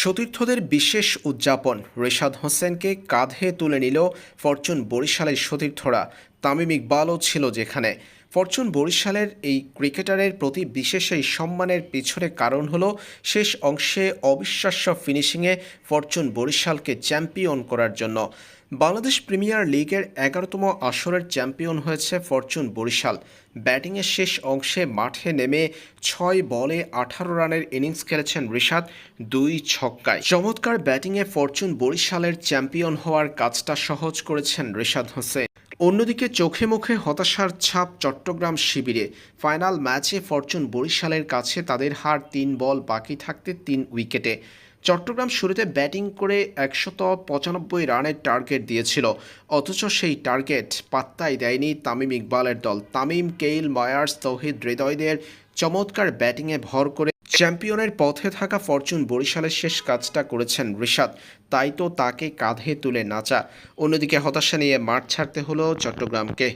সতীর্থদের বিশেষ উদযাপন। রেশাদ হোসেনকে কাঁধে তুলে নিল ফরচুন বরিশালের সতীর্থরা। তামিম ইকবালও ছিল যেখানে। ফরচুন বরিশালের এই ক্রিকেটারের প্রতি বিশেষ এই সম্মানের পিছনে কারণ হলো, শেষ অংশে অবিশ্বাস্য ফিনিশিংয়ে ফরচুন বরিশালকে চ্যাম্পিয়ন করার জন্য। বাংলাদেশ প্রিমিয়ার লিগের এগারোতম আসরের চ্যাম্পিয়ন হয়েছে ফরচুন বরিশাল। ব্যাটিংয়ের শেষ অংশে মাঠে নেমে ছয় বলে আঠারো রানের ইনিংস খেলেছেন ঋষাদ দুই ছক্কায়। চমৎকার ব্যাটিংয়ে ফরচুন বরিশালের চ্যাম্পিয়ন হওয়ার কাজটা সহজ করেছেন ঋষাদ হোসেন। অন্যদিকে চোখে মুখে হতাশার ছাপ চট্টগ্রাম শিবিরে। ফাইনাল ম্যাচে ফরচুন বরিশালের কাছে তাদের হার তিন বল, বাকি থাকতে তিন উইকেটে। চট্টগ্রাম শুরুতে ব্যাটিং করে একশত পঁচানব্বই রানের টার্গেট দিয়েছিল, অথচ সেই টার্গেট পাত্তাই দেয়নি তামিম ইকবালের দল। তামিম, কেইল, মায়ার্স, তৌহিদ হৃদয়দের চমৎকার ব্যাটিংয়ে ভর করে চ্যাম্পিয়নের পথে থাকা ফরচুন বরিশালের শেষ কাজটা করেছেন ঋষাদ তাই তো তাকে কাঁধে তুলে নাচা। অন্যদিকে হতাশা নিয়ে মাঠ ছাড়তে হলো চট্টগ্রামকে।